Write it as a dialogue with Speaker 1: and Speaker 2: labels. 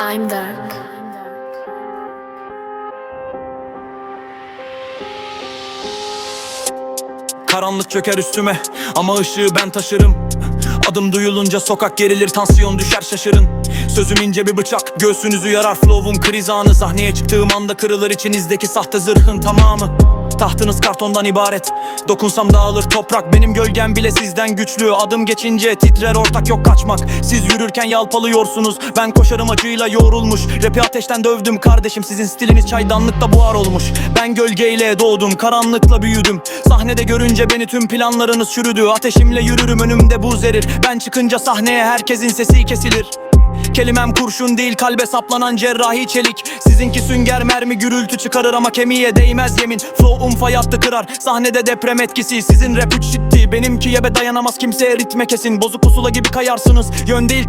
Speaker 1: I'm dark.
Speaker 2: Karanlık çöker üstüme ama ışığı ben taşırım. Adım duyulunca sokak gerilir tansiyon düşer şaşırın. Sözüm ince bir bıçak göğsünüzü yarar. Flow'um kriz anı Sahneye çıktığım anda kırılır. İçinizdeki sahte zırhın tamamı Tahtınız kartondan ibaret. Dokunsam dağılır toprak Benim gölgem bile sizden güçlü. Adım geçince titrer ortak yok kaçmak. Siz yürürken yalpalıyorsunuz Ben koşarım acıyla yoğrulmuş. Rapi ateşten dövdüm kardeşim Sizin stiliniz çaydanlıkta buhar olmuş. Ben gölgeyle doğdum Karanlıkla büyüdüm. Sahnede görünce beni tüm planlarınız çürüdü. Ateşimle yürürüm önümde buz erir. Ben çıkınca sahneye herkesin sesi kesilir Kelimem kurşun değil kalbe saplanan cerrahi çelik. Sizinki sünger mermi gürültü çıkarır ama kemiğe değmez yemin. Flow'um fay hattı kırar sahnede deprem etkisi. Sizin rap üç şitti benimki yebe dayanamaz kimseye ritme kesin. Bozuk pusula gibi kayarsınız yön değil